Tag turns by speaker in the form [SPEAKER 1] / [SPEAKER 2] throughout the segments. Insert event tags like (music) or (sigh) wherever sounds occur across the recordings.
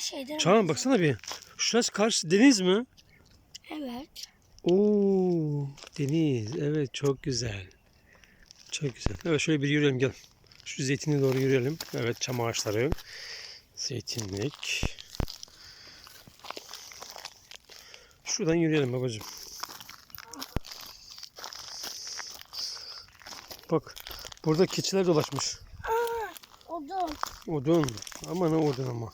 [SPEAKER 1] şeyden.
[SPEAKER 2] Çağan baksana bir. Şurası karşı deniz mi?
[SPEAKER 1] Evet.
[SPEAKER 2] Oo, deniz. Evet çok güzel. Çok güzel. Evet şöyle bir yürüyelim gel. Şu zeytine doğru yürüyelim. Evet çam ağaçları. Zeytinlik. Şuradan yürüyelim babacığım. Bak burada keçiler dolaşmış.
[SPEAKER 1] Odun.
[SPEAKER 2] Odun. Ama ne odun ama.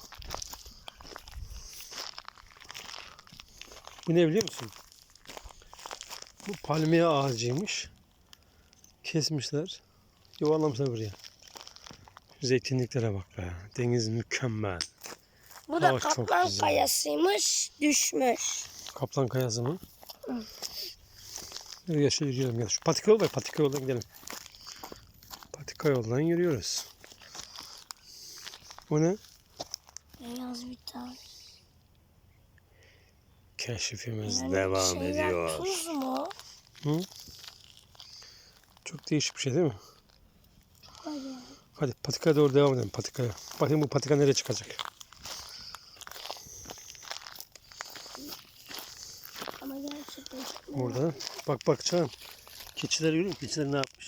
[SPEAKER 2] Bu ne biliyor musun? Bu palmiye ağacıymış. Kesmişler. Yuvarlamışlar buraya. Şu Zeytinliklere bak be. Deniz mükemmel.
[SPEAKER 1] Bu da
[SPEAKER 2] Hava çok
[SPEAKER 1] kaplan
[SPEAKER 2] güzel.
[SPEAKER 1] kayasıymış. Düşmüş.
[SPEAKER 2] Kaplan kayası mı? Gel gel şöyle yürüyelim gel. Şu patika yol var. Patika yoldan gidelim. Patika yoldan yürüyoruz. Bu ne?
[SPEAKER 1] Beyaz bir tane.
[SPEAKER 2] Keşifimiz
[SPEAKER 1] Yani
[SPEAKER 2] devam
[SPEAKER 1] şeyler
[SPEAKER 2] ediyor.
[SPEAKER 1] Tuz mu?
[SPEAKER 2] Çok değişik bir şey değil mi?
[SPEAKER 1] Hadi.
[SPEAKER 2] Hadi patikaya doğru devam edelim patikaya. Bakayım bu patika nereye çıkacak.
[SPEAKER 1] Ama gerçekten
[SPEAKER 2] Orada. Bak bak Çağan. Keçiler görüyor musun? Keçiler ne yapmış?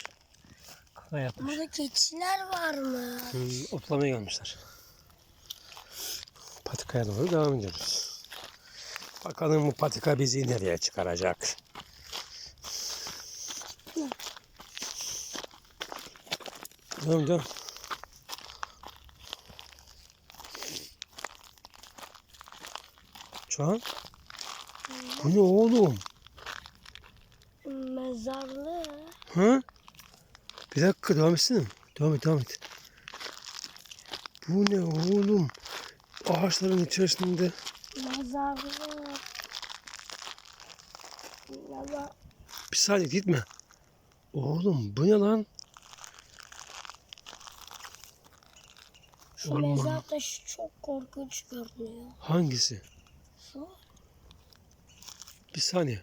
[SPEAKER 2] Kaka yapmış.
[SPEAKER 1] Burada keçiler var mı?
[SPEAKER 2] Hmm, otlamaya gelmişler. Patikaya doğru devam ediyoruz. Bakalım bu patika bizi nereye çıkaracak. Devam devam. Çağan. Bu ne oğlum?
[SPEAKER 1] Mezarlı.
[SPEAKER 2] Ha? Bir dakika devam etsene. Devam et devam et. Bu ne oğlum? Ağaçların içerisinde.
[SPEAKER 1] Mezarlı.
[SPEAKER 2] Bir saniye gitme. Oğlum bu ne lan?
[SPEAKER 1] Şu
[SPEAKER 2] Orman.
[SPEAKER 1] mezar taşı çok korkunç görünüyor.
[SPEAKER 2] Hangisi?
[SPEAKER 1] Şu
[SPEAKER 2] Bir saniye.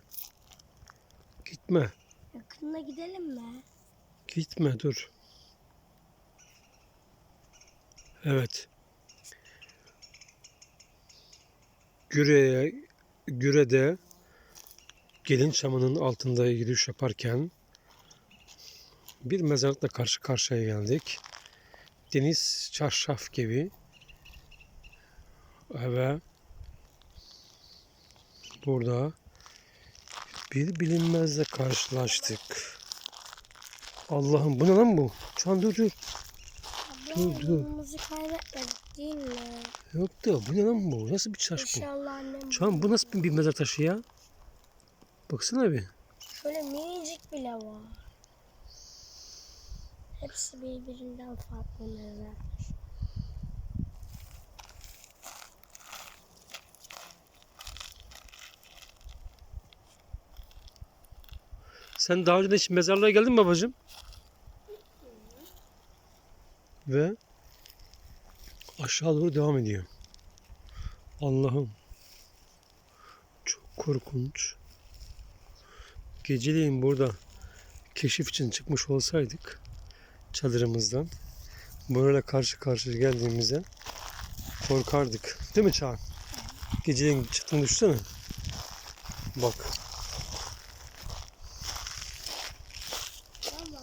[SPEAKER 2] Gitme.
[SPEAKER 1] yakında gidelim mi?
[SPEAKER 2] Gitme dur. Evet. Güre'ye Güre'de gelin çamının altında yürüyüş yaparken bir mezarlıkla karşı karşıya geldik. Deniz çarşaf gibi ve burada bir bilinmezle karşılaştık. Allah'ım bu ne lan bu? Şu an dur dur. Dur, dur.
[SPEAKER 1] Kaybetmedik değil mi?
[SPEAKER 2] Yok da bu ne lan bu? Nasıl bir taş bu?
[SPEAKER 1] İnşallah annem.
[SPEAKER 2] Şu an bu nasıl bir mezar taşı ya? Baksana bir.
[SPEAKER 1] Şöyle minicik bile var. Hepsi birbirinden farklı mezar.
[SPEAKER 2] Sen daha önce hiç mezarlığa geldin mi babacığım? Ve aşağı doğru devam ediyor. Allah'ım. Çok korkunç. Geceleyin burada keşif için çıkmış olsaydık çadırımızdan böyle karşı karşıya geldiğimizde korkardık. Değil mi Çağan? Geceleyin çıktığını düşünsene. Bak.
[SPEAKER 1] Ama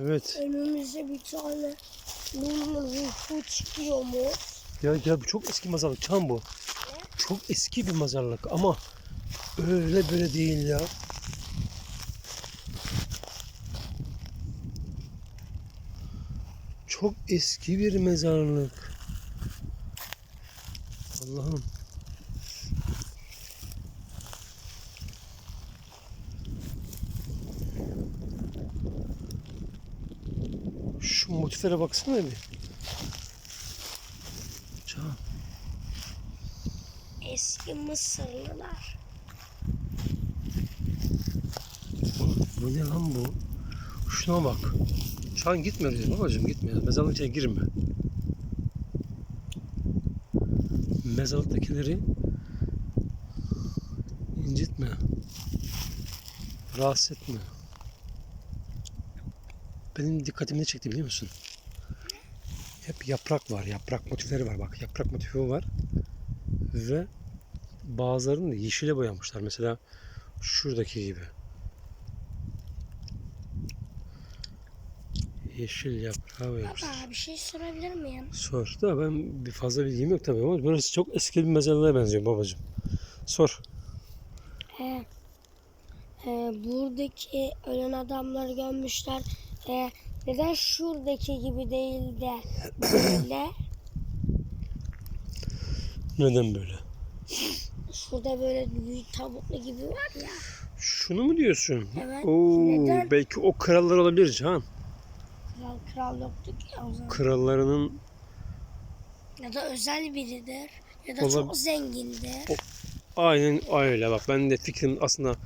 [SPEAKER 2] Evet.
[SPEAKER 1] önümüzde bir tane bunun ruhu çıkıyor mu?
[SPEAKER 2] Ya ya bu çok eski mezarlık. Çam bu. Çok eski bir mezarlık ama öyle böyle değil ya. Çok eski bir mezarlık. Allah'ım. Şu motiflere baksana bir.
[SPEAKER 1] Eski Mısırlılar.
[SPEAKER 2] Bu ne lan bu? Şuna bak. Şu an gitme oraya babacığım gitme. Mezarlık içine girme. Mezarlıktakileri incitme. Rahatsız etme. Benim dikkatimi ne çekti biliyor musun? hep yaprak var. Yaprak motifleri var. Bak yaprak motifi var. Ve bazılarını da yeşile boyamışlar. Mesela şuradaki gibi. Yeşil yaprağı boyamışlar.
[SPEAKER 1] Baba bir şey sorabilir miyim?
[SPEAKER 2] Sor. Da ben bir fazla bilgim yok tabii ama burası çok eski bir mezarlığa benziyor babacığım. Sor.
[SPEAKER 1] He. He, buradaki ölen adamları gömmüşler. He, neden şuradaki gibi değil de (clears throat) böyle?
[SPEAKER 2] Neden böyle?
[SPEAKER 1] Şurada böyle büyük tabutlu gibi var ya.
[SPEAKER 2] Şunu mu diyorsun?
[SPEAKER 1] Evet.
[SPEAKER 2] Oo,
[SPEAKER 1] Neden?
[SPEAKER 2] belki o krallar olabilir Can.
[SPEAKER 1] Kral kral yoktu ki o zaman.
[SPEAKER 2] Krallarının
[SPEAKER 1] Ya da özel biridir. Ya da
[SPEAKER 2] Olab-
[SPEAKER 1] çok zengindir.
[SPEAKER 2] aynen öyle bak ben de fikrim aslında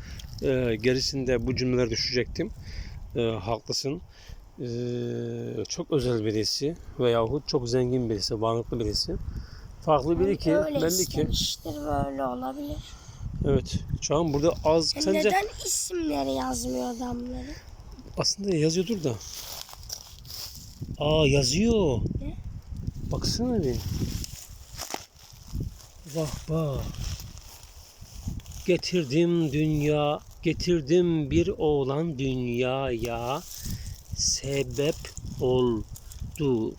[SPEAKER 2] e, gerisinde bu cümleleri düşecektim. E, haklısın. E, çok özel birisi veyahut çok zengin birisi, varlıklı birisi. Farklı biri ki
[SPEAKER 1] Öyle
[SPEAKER 2] belli ki.
[SPEAKER 1] istemiştir böyle olabilir.
[SPEAKER 2] Evet. Şu an burada az
[SPEAKER 1] Ya
[SPEAKER 2] sence
[SPEAKER 1] Neden isimleri yazmıyor adamları?
[SPEAKER 2] aslında yazıyordur da. Aa yazıyor.
[SPEAKER 1] Ne?
[SPEAKER 2] Baksana bir. Bak bak. Getirdim dünya, getirdim bir oğlan dünyaya sebep oldu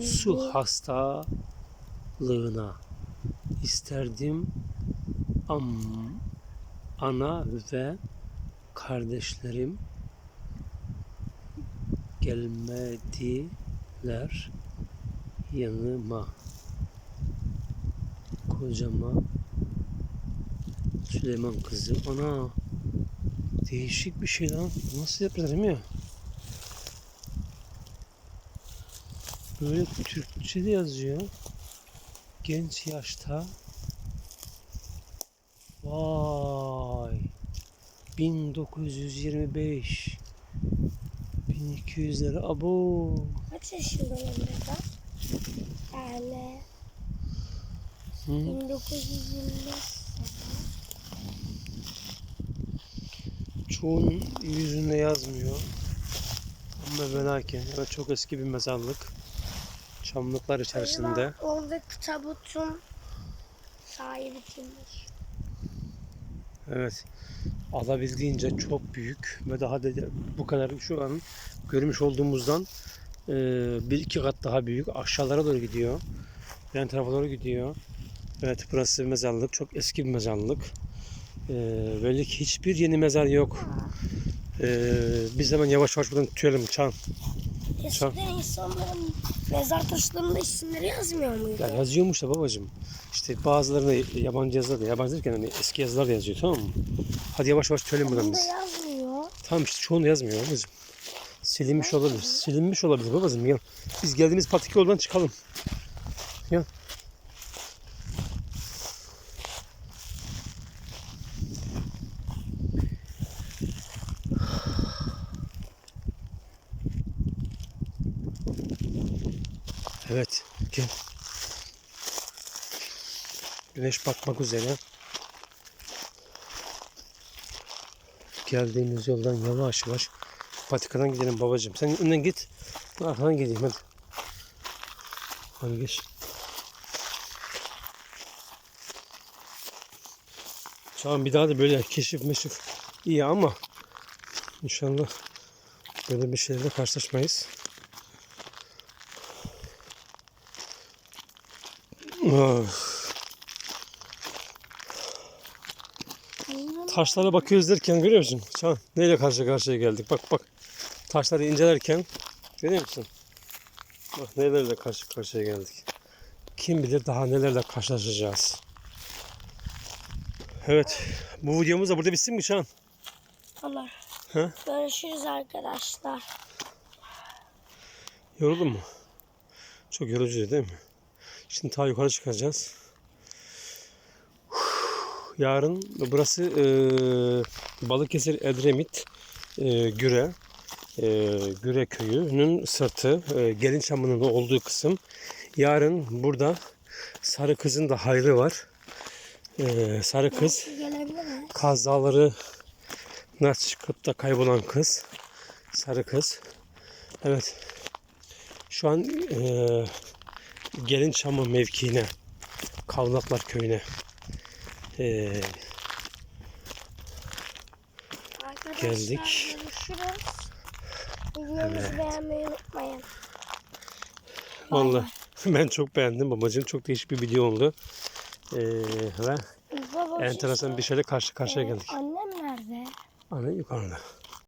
[SPEAKER 2] su hastalığına. İsterdim am ana ve kardeşlerim gelmediler yanıma. Kocama Süleyman kızı. Ana değişik bir şey lan. Nasıl yapıyorlar değil Böyle Türkçe de yazıyor. Genç yaşta. Vay. 1925. 1200'lere abo.
[SPEAKER 1] Kaç yaşında Emre'den? Yani
[SPEAKER 2] Hı?
[SPEAKER 1] 1925
[SPEAKER 2] Çoğunun yüzünde yazmıyor. Ama ve lakin evet, çok eski bir mezarlık. Çamlıklar içerisinde.
[SPEAKER 1] Oradaki tabutun sahibi kimdir?
[SPEAKER 2] Evet. Alabildiğince çok büyük ve daha da bu kadar şu an görmüş olduğumuzdan e, bir iki kat daha büyük. Aşağılara doğru gidiyor. Yan tarafa doğru gidiyor. Evet burası mezarlık. Çok eski bir mezarlık. E, belli ki hiçbir yeni mezar yok. E, biz hemen yavaş yavaş buradan tüyelim Çan.
[SPEAKER 1] Eskiden insanların mezar taşlarında isimleri yazmıyor muydu?
[SPEAKER 2] Ya yazıyormuş da babacığım. İşte bazılarını yabancı yazılar da yabancı derken hani eski yazılar da yazıyor tamam mı? Hadi yavaş yavaş tüyelim buradan
[SPEAKER 1] Bunda
[SPEAKER 2] biz.
[SPEAKER 1] yazmıyor.
[SPEAKER 2] Tamam işte çoğunu yazmıyor babacığım. Silinmiş olabilir. Silinmiş olabilir babacığım. Gel. Biz geldiğimiz patik yoldan çıkalım. Gel. Evet. Gel. Güneş batmak üzere. Geldiğimiz yoldan yavaş yavaş patikadan gidelim babacığım. Sen önden git. Arkadan geleyim hadi. Hadi geç. An bir daha da böyle keşif meşif iyi ama inşallah böyle bir şeylerle karşılaşmayız. Taşlara bakıyoruz derken görüyor musun? Çağan neyle karşı karşıya geldik? Bak bak. Taşları incelerken görüyor musun? Bak nelerle karşı karşıya geldik. Kim bilir daha nelerle karşılaşacağız. Evet. Bu videomuz da burada bitsin mi Çağan?
[SPEAKER 1] Allah.
[SPEAKER 2] He?
[SPEAKER 1] Görüşürüz arkadaşlar.
[SPEAKER 2] Yoruldun mu? Çok yorucu değil mi? Şimdi ta yukarı çıkacağız. Yarın burası e, Balıkesir Edremit e, Güre e, Güre köyünün sırtı e, gelin çamının olduğu kısım. Yarın burada Sarı Kız'ın da hayrı var. E, Sarı Kız
[SPEAKER 1] mi?
[SPEAKER 2] kazaları çıkıp da kaybolan kız. Sarı kız. Evet. Şu an e, Gelin Çamı mevkiine, Kavnaklar köyüne e,
[SPEAKER 1] Arkadaşlar
[SPEAKER 2] Geldik.
[SPEAKER 1] görüşürüz. Videomuzu beğenmeyi unutmayın.
[SPEAKER 2] Vallahi (laughs) ben çok beğendim babacığım. Çok değişik bir video oldu. E, ve
[SPEAKER 1] Baba, şey
[SPEAKER 2] enteresan bir şeyle karşı karşıya
[SPEAKER 1] Ee,
[SPEAKER 2] geldik.
[SPEAKER 1] Annem nerede?
[SPEAKER 2] Anne yukarıda.